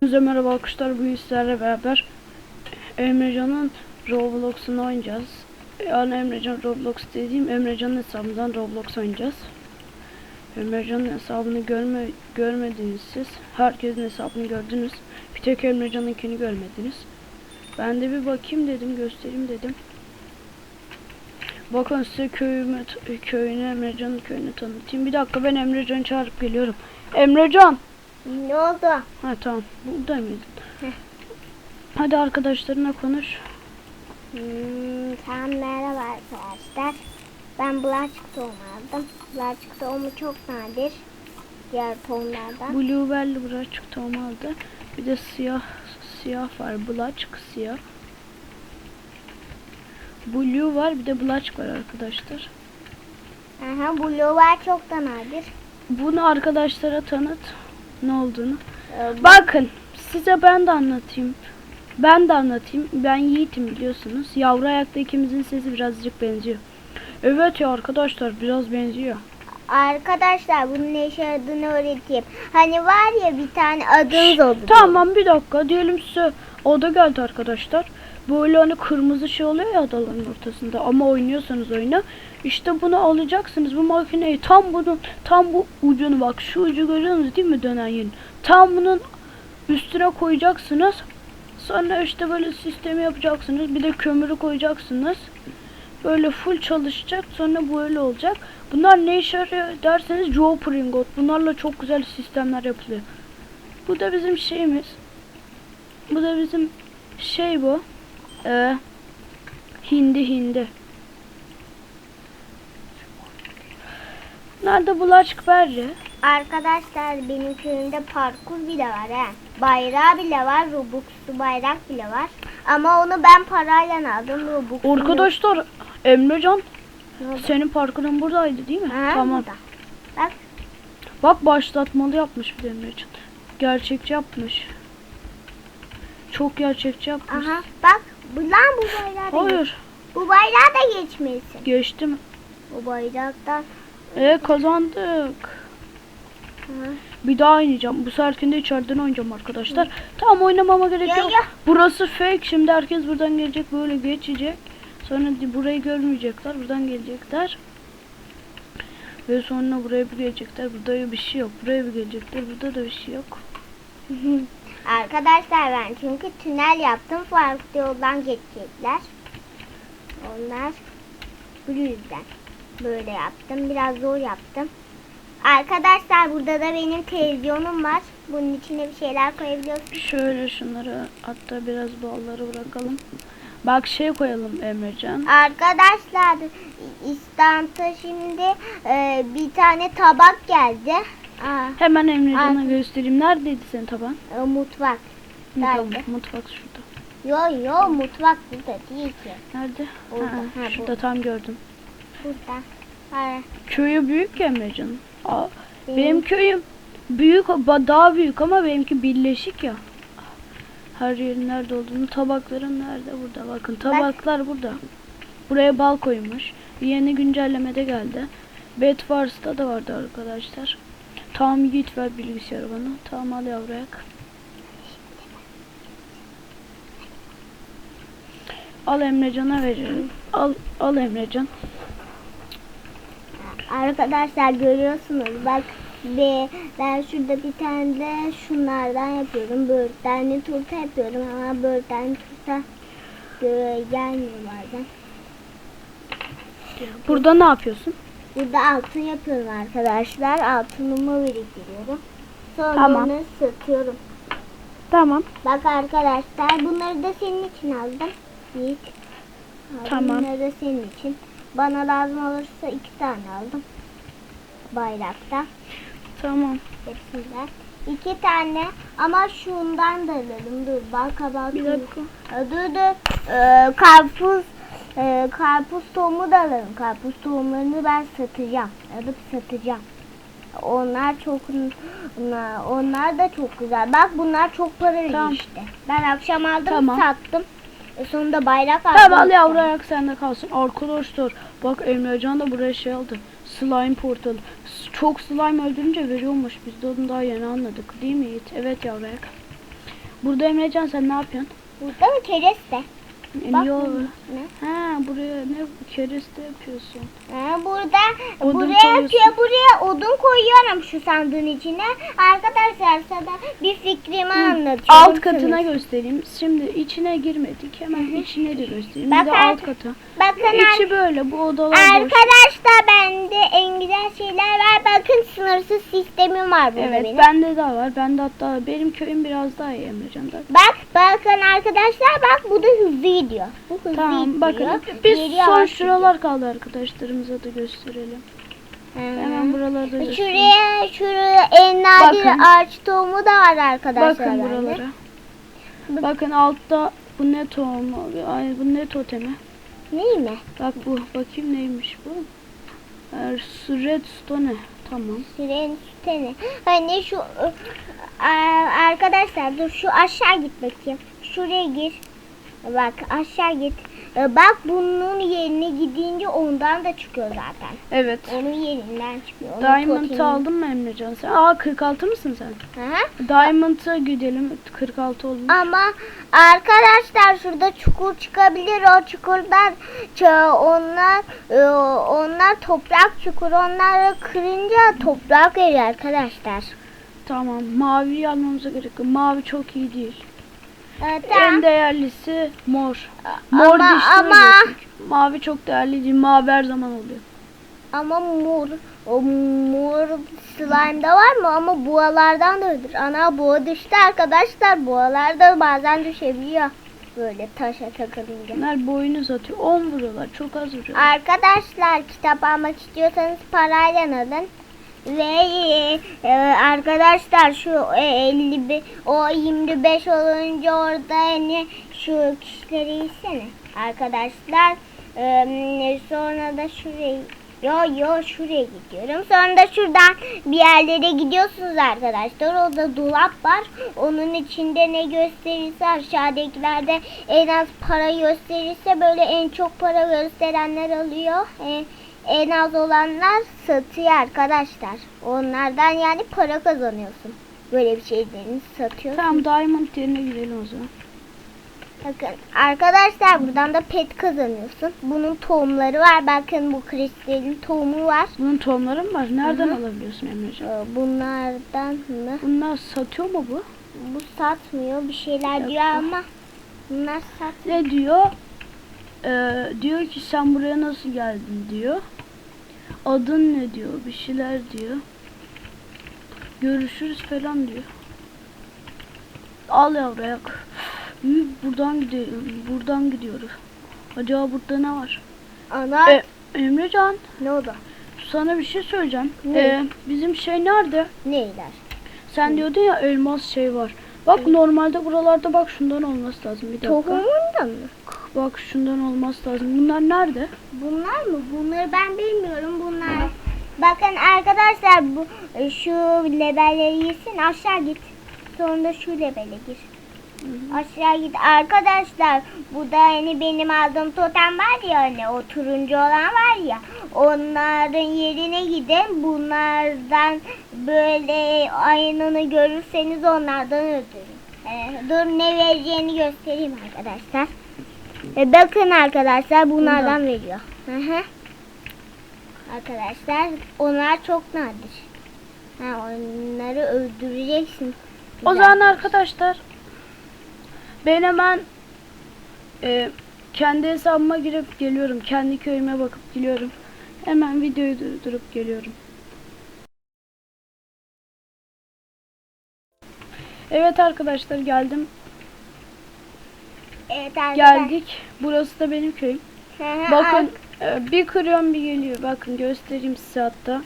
Hepinize merhaba arkadaşlar. Bugün sizlerle beraber Emrecan'ın Roblox'unu oynayacağız. Yani Emrecan Roblox dediğim Emrecan'ın hesabından Roblox oynayacağız. Emrecan'ın hesabını görme, görmediniz siz. Herkesin hesabını gördünüz. Bir tek Emrecan'ınkini görmediniz. Ben de bir bakayım dedim, göstereyim dedim. Bakın size köyümü, köyünü, Emrecan'ın köyünü tanıtayım. Bir dakika ben Emrecan'ı çağırıp geliyorum. Emrecan! Ne oldu? Ha tamam. Burada mıydın? Heh. Hadi arkadaşlarına konuş. Hmm, tamam merhaba arkadaşlar. Ben bulaşık tohumu aldım. Bulaşık tohumu çok nadir. Diğer tohumlardan. Blueberry bulaşık tohumu aldı. Bir de siyah siyah var. Bulaşık siyah. Blue var bir de bulaşık var arkadaşlar. Aha, blue var çok da nadir. Bunu arkadaşlara tanıt. Ne olduğunu. Ee, Bakın size ben de anlatayım. Ben de anlatayım. Ben Yiğit'im biliyorsunuz. Yavru ayakta ikimizin sesi birazcık benziyor. Evet ya arkadaşlar biraz benziyor. Arkadaşlar bunun ne işe yaradığını öğreteyim. Hani var ya bir tane adınız oldu. Tamam bir dakika diyelim size oda geldi arkadaşlar. Böyle hani kırmızı şey oluyor ya adaların ortasında. Ama oynuyorsanız oyunu işte bunu alacaksınız. Bu makineyi tam bunun tam bu ucunu bak şu ucu görüyorsunuz değil mi dönen yerin? Tam bunun üstüne koyacaksınız. Sonra işte böyle sistemi yapacaksınız. Bir de kömürü koyacaksınız. Böyle full çalışacak. Sonra böyle olacak. Bunlar ne işe yarıyor derseniz Joe Pringot bunlarla çok güzel sistemler yapılıyor. Bu da bizim şeyimiz. Bu da bizim şey bu. Ee, hindi hindi. Nerede bulaşık berri? Arkadaşlar benim köyümde parkur bile var he. Bayrağı bile var. Robux'lu bayrak bile var. Ama onu ben parayla aldım. Robux'lu. Arkadaşlar Emrecan senin parkurun buradaydı değil mi? Ha, tamam. burada. Bak Bak başlatmalı yapmış bir de Emrecan. Gerçekçi yapmış. Çok gerçekçi yapmış. Aha bak lan bu bayrağı da Hayır. Bu bayrağı da geçmesin. Geçti mi? Bu bayraktan. E kazandık. Hı. Bir daha oynayacağım. Bu seferkinde içeriden oynayacağım arkadaşlar. Tamam oynamama gerek yok. ya. Burası fake. Şimdi herkes buradan gelecek böyle geçecek. Sonra burayı görmeyecekler. Buradan gelecekler. Ve sonra buraya bir gelecekler. Burada bir şey yok. Buraya bir gelecekler. Burada da bir şey yok. Arkadaşlar ben çünkü tünel yaptım. Farklı yoldan geçecekler. Onlar bu yüzden böyle yaptım. Biraz zor yaptım. Arkadaşlar burada da benim televizyonum var. Bunun içine bir şeyler koyabiliyorsunuz. Şöyle şunları hatta biraz balları bırakalım. Bak şey koyalım Emrecan. Arkadaşlar İstanbul'da şimdi e, bir tane tabak geldi. Aa, Hemen Emrecan'a göstereyim. Neredeydi senin taban? e, mutfak. Nerede? mutfak şurada. Yo yo mutfak burada değil ki. Nerede? Orada, Ha, ha, şurada tam gördüm. Burada. Ha, Köyü büyük ya Emrecan. Aa, benim- Benim köyüm büyük, daha büyük ama benimki birleşik ya. Her yerin nerede olduğunu, tabakların nerede? Burada bakın, tabaklar burada. Buraya bal koymuş. Yeni güncellemede geldi. Bedwars'ta da vardı arkadaşlar. Tamam git ver bilgisayarı bana. Tamam al yavruyak. Al Emrecan'a veriyorum. Al, al Emrecan. Arkadaşlar görüyorsunuz bak be, ben şurada bir tane de şunlardan yapıyorum. Böğürtlenli turta yapıyorum ama böğürtlenli turta gelmiyor bazen. Burada ne yapıyorsun? Burada altın yapıyorum arkadaşlar. Altınımı biriktiriyorum. Sonra Tamam. bunu satıyorum. Tamam. Bak arkadaşlar bunları da senin için aldım. Yiğit. Al, Tamam. Bunları da senin için. Bana lazım olursa iki tane aldım. Bayrakta. Tamam. Hepsinden. İki tane ama şundan da alalım. Dur bak bak. Bir dakika. Dur dur. Ee, karpuz e, karpuz tohumu da alalım. Karpuz tohumlarını ben satacağım. Alıp satacağım. Onlar çok onlar, onlar da çok güzel. Bak bunlar çok para veriyor Tamam. işte. Ben akşam aldım Tamam. sattım. E sonunda bayrak aldım. Tamam al yavru ayak sende kalsın. Arkadaşlar bak Emrecan da buraya şey aldı. Slime portal. S- Çok slime öldürünce veriyormuş. Biz de onu daha yeni anladık. Değil mi Yiğit? Evet yavru ayak. Burada Emrecan sen ne yapıyorsun? Burada mı kereste? E, Bak bunun üstüne. Ha buraya ne kereste yapıyorsun? Ha, burada Odun buraya koyuyorsun. buraya odun koyuyorum şu sandığın içine. Arkadaşlar sana bir fikrimi anlatıyorum. Alt katına göstereyim. Şimdi içine girmedik. Hemen içine de göstereyim. Bir Bak de alt kata. Bakın İçi böyle. Bu odalar. Arkadaşlar bende en güzel şeyler var. Bakın sınırsız sistemim var burada Evet benim. bende de var. Bende hatta benim köyüm biraz daha iyi Emrecan'dan. Bak bakın arkadaşlar bak bu da hızlı gidiyor. Bu hızlı Tamam bakın biz Geliyor, son yavaş şuralar kaldı arkadaşlarımıza da gösterelim. Hı. Hemen buralarda gösterelim. Şuraya şuraya en nadir Bakın. ağaç tohumu da var arkadaşlar. Bakın bende. buralara. Bakın altta bu ne tohumu? Ay bu ne totemi? Değil mi? Bak bu bakayım neymiş bu? Er, redstone. Tamam. Süren siteni. Hani şu ı, a- arkadaşlar dur şu aşağı git bakayım. Şuraya gir. Bak aşağı git. E, Bak bunun yerine gidince ondan da çıkıyor zaten. Evet. Onun yerinden çıkıyor. Onun Diamond'ı aldın mı Emrecan sen? Aa 46 mısın sen? Hı? Diamond'a gidelim. 46 olmuş. Ama arkadaşlar şurada çukur çıkabilir. O çukurdan onlar e, onlar toprak çukur. Onları kırınca toprak veriyor arkadaşlar. Tamam. Mavi almamıza gerek yok. Mavi çok iyi değil. Evet, En değerlisi mor. Mor Ama- ama- çünkü. Mavi çok değerli değil. Mavi her zaman oluyor. Ama mor, o mor slime da var mı? Ama boğalardan da öldür. Ana boğa düştü arkadaşlar. Boğalar da bazen düşebiliyor. Böyle taşa takılınca. Bunlar boyunu satıyor. 10 vuruyorlar. Çok az vuruyorlar. Arkadaşlar kitap almak istiyorsanız parayla alın. Ve e, e, arkadaşlar şu e, 50 o 25 olunca orada hani şu kişileri izsene. Arkadaşlar e, sonra da şuraya Yo yo şuraya gidiyorum. Sonra da şuradan bir yerlere gidiyorsunuz arkadaşlar. Orada dolap var. Onun içinde ne gösterirse aşağıdakilerde en az para gösterirse böyle en çok para gösterenler alıyor. E, en az olanlar satıyor arkadaşlar. Onlardan yani para kazanıyorsun. Böyle bir şeylerini satıyorsun. Tamam Diamond yerine gidelim o zaman. Bakın arkadaşlar buradan da pet kazanıyorsun. Bunun tohumları var. Bakın bu kristalin tohumu var. Bunun tohumları mı var? Nereden Hı hı. alabiliyorsun Emrecan? Ee, Bunlardan mı? Bunlar satıyor mu bu? Bu satmıyor bir şeyler Yok, diyor ama bunlar satmıyor. Ne diyor? Ee, diyor ki sen buraya nasıl geldin diyor. Adın ne diyor? Bir şeyler diyor. Görüşürüz falan diyor. Al. Yürü, Buradan gidiyorum. Buradan gidiyoruz. Acaba burada ne var? Ana E, Emrecan ne oldu? sana bir şey söyleyeceğim. Ne? Ee, bizim şey nerede? Neyler? Sen diyordun ya elmas şey var. Bak normalde buralarda bak şundan olması lazım. Bir dakika. Tohumundan mı? Bak şundan olması lazım. Bunlar nerede? Bunlar mı? Bunları ben bilmiyorum. Bunlar. Bakın arkadaşlar bu şu levelleri yesin aşağı git. Sonra şu levele gir. Aşağı git. Arkadaşlar bu da hani benim aldığım totem var ya hani o turuncu olan var ya onların yerine gidin. Bunlardan böyle aynını görürseniz onlardan öldürün. Ee, dur ne vereceğini göstereyim arkadaşlar. E, bakın arkadaşlar bunlardan veriyor. Hı hı. Arkadaşlar onlar çok nadir. Ha, onları öldüreceksin. O Güzel. zaman arkadaşlar ben hemen e, kendi hesabıma girip geliyorum. Kendi köyüme bakıp geliyorum. Hemen videoyu durdurup geliyorum. Evet arkadaşlar geldim. Evet arkadaşlar. Geldik. Burası da benim köyüm. Bakın e, bir kırıyorum bir geliyor. Bakın göstereyim size hatta.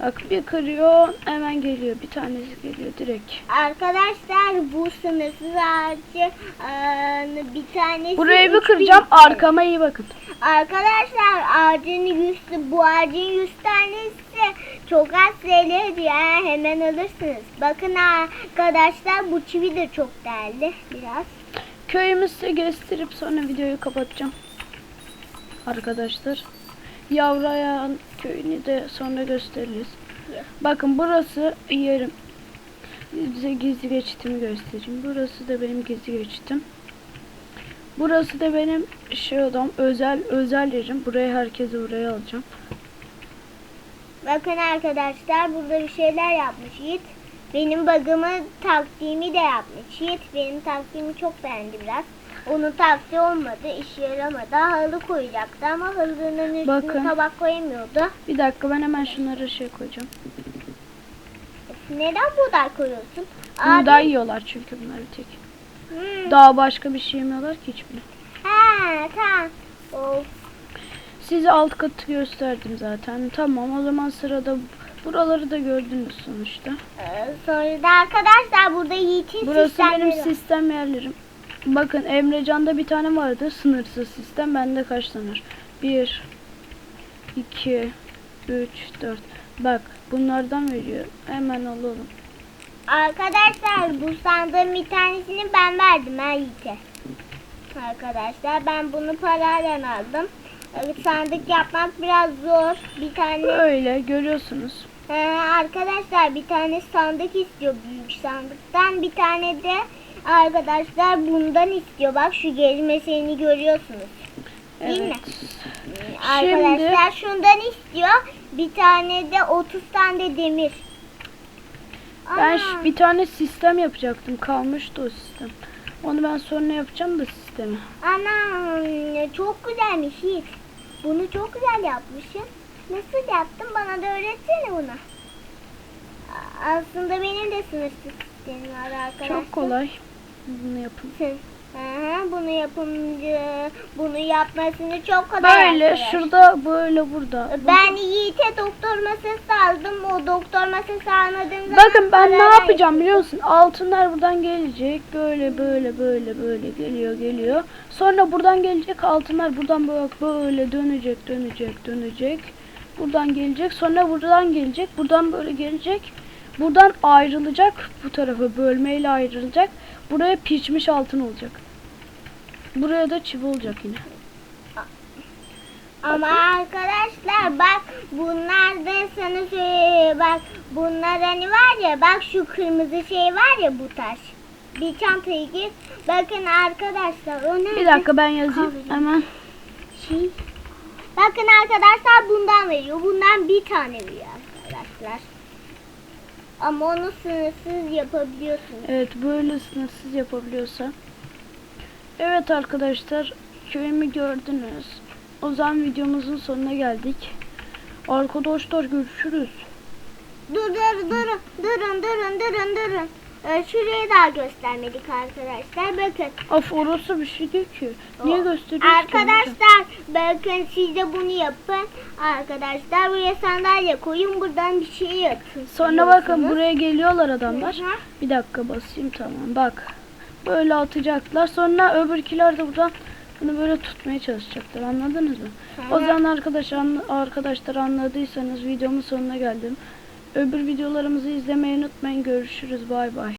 Bak bir kırıyor hemen geliyor. Bir tanesi geliyor direkt. Arkadaşlar bu sınırsız ağacı eee, bir tanesi Burayı bir 3000 kıracağım. TL. Arkama iyi bakın. Arkadaşlar ağacın yüzü bu ağacın yüz tanesi çok az diyor. Ha, Hemen alırsınız. Bakın arkadaşlar bu çivi de çok değerli biraz. Köyümü size gösterip sonra videoyu kapatacağım. Arkadaşlar. Yavru ayağın köyünü de sonra gösteririz. Bakın burası yerim. Size gizli geçitimi göstereyim. Burası da benim gizli geçitim. Burası da benim şey odam özel özel yerim. Buraya herkesi buraya alacağım. Bakın arkadaşlar burada bir şeyler yapmış Yiğit. Benim bug'ımı taktiğimi de yapmış Yiğit. Benim taktiğimi çok beğendi biraz. Onun taktiği olmadı, işe yaramadı. Halı koyacaktı ama halının üstüne Bakın. tabak koyamıyordu. Bir dakika ben hemen şunlara şey koyacağım. Neden buğday koyuyorsun? Buğday yiyorlar çünkü bunlar bir tek. Hmm. Daha başka bir şey yemiyorlar ki hiçbiri. He tamam. Of. Size alt katı gösterdim zaten. Tamam o zaman sırada buraları da gördünüz sonuçta. Ee, Sonra da arkadaşlar burada Yiğit'in Burası sistemleri benim var. sistem yerlerim. Bakın Emrecan'da bir tane vardı. Sınırsız sistem. Bende kaç tane var? 1 2 3 4 Bak bunlardan veriyor. Hemen alalım. Arkadaşlar bu sandığın bir tanesini ben verdim ha Yiğit'e. Arkadaşlar ben bunu parayla aldım. Sandık yapmak biraz zor. Bir tane Böyle görüyorsunuz. Ee, arkadaşlar bir tane sandık istiyor büyük sandıktan. Bir tane de arkadaşlar bundan istiyor. Bak şu gezmesini görüyorsunuz. Değil mi? Evet. Arkadaşlar şundan istiyor. Bir tane de 30 tane de demir. Ben Ana, bir tane sistem yapacaktım. Kalmıştı o sistem. Onu ben sonra yapacağım da sistemi. ana çok güzelmiş. Bunu çok güzel yapmışsın. Nasıl yaptın? Bana da öğretsene bunu. Aslında benim de sınırsız sistemim var arkadaşlar. Çok kolay. Bunu yapın. Hı hı, bunu yapınca bunu yapmasını çok kolay Böyle arkadaş. şurada böyle burada. Ben Yiğit'e doktor masası aldım. O doktor masası almadığım zaman Bakın ben ne yapacağım biliyor musun? Altınlar buradan gelecek. Böyle böyle böyle böyle geliyor geliyor. Sonra buradan gelecek altınlar buradan böyle böyle dönecek dönecek dönecek. Buradan gelecek. Sonra buradan gelecek. Buradan böyle gelecek. Buradan ayrılacak. Bu tarafa bölmeyle ayrılacak. Buraya pişmiş altın olacak. Buraya da çivi olacak yine. Ama arkadaşlar bak bunlar da sana söyle bak bunlar hani var ya bak şu kırmızı şey var ya bu taş. Bir çantaya gir. Bakın arkadaşlar o nerede? Bir dakika ben yazayım Kahve. hemen. Şey. Bakın arkadaşlar bundan veriyor. Bundan bir tane veriyor arkadaşlar. Ama onu sınırsız yapabiliyorsunuz. Evet böyle sınırsız yapabiliyorsa. Evet arkadaşlar köyümü gördünüz. O zaman videomuzun sonuna geldik. Arkadaşlar görüşürüz. Dur dur durun durun durun durun durun. Ee, şurayı daha göstermedik arkadaşlar. Bakın. Of orası bir şey değil ki. Niye O- gösteriyorsun? Arkadaşlar bakın siz de bunu yapın. Arkadaşlar buraya sandalye koyun buradan bir şey yatın. Sonra bakın buraya geliyorlar adamlar. Hı hı. Bir dakika basayım tamam bak. Böyle atacaklar. Sonra öbürkiler de buradan bunu böyle tutmaya çalışacaklar. Anladınız mı? Hı O zaman arkadaşlar arkadaşlar anladıysanız videomun sonuna geldim. Öbür videolarımızı izlemeyi unutmayın. Görüşürüz. Bay bay.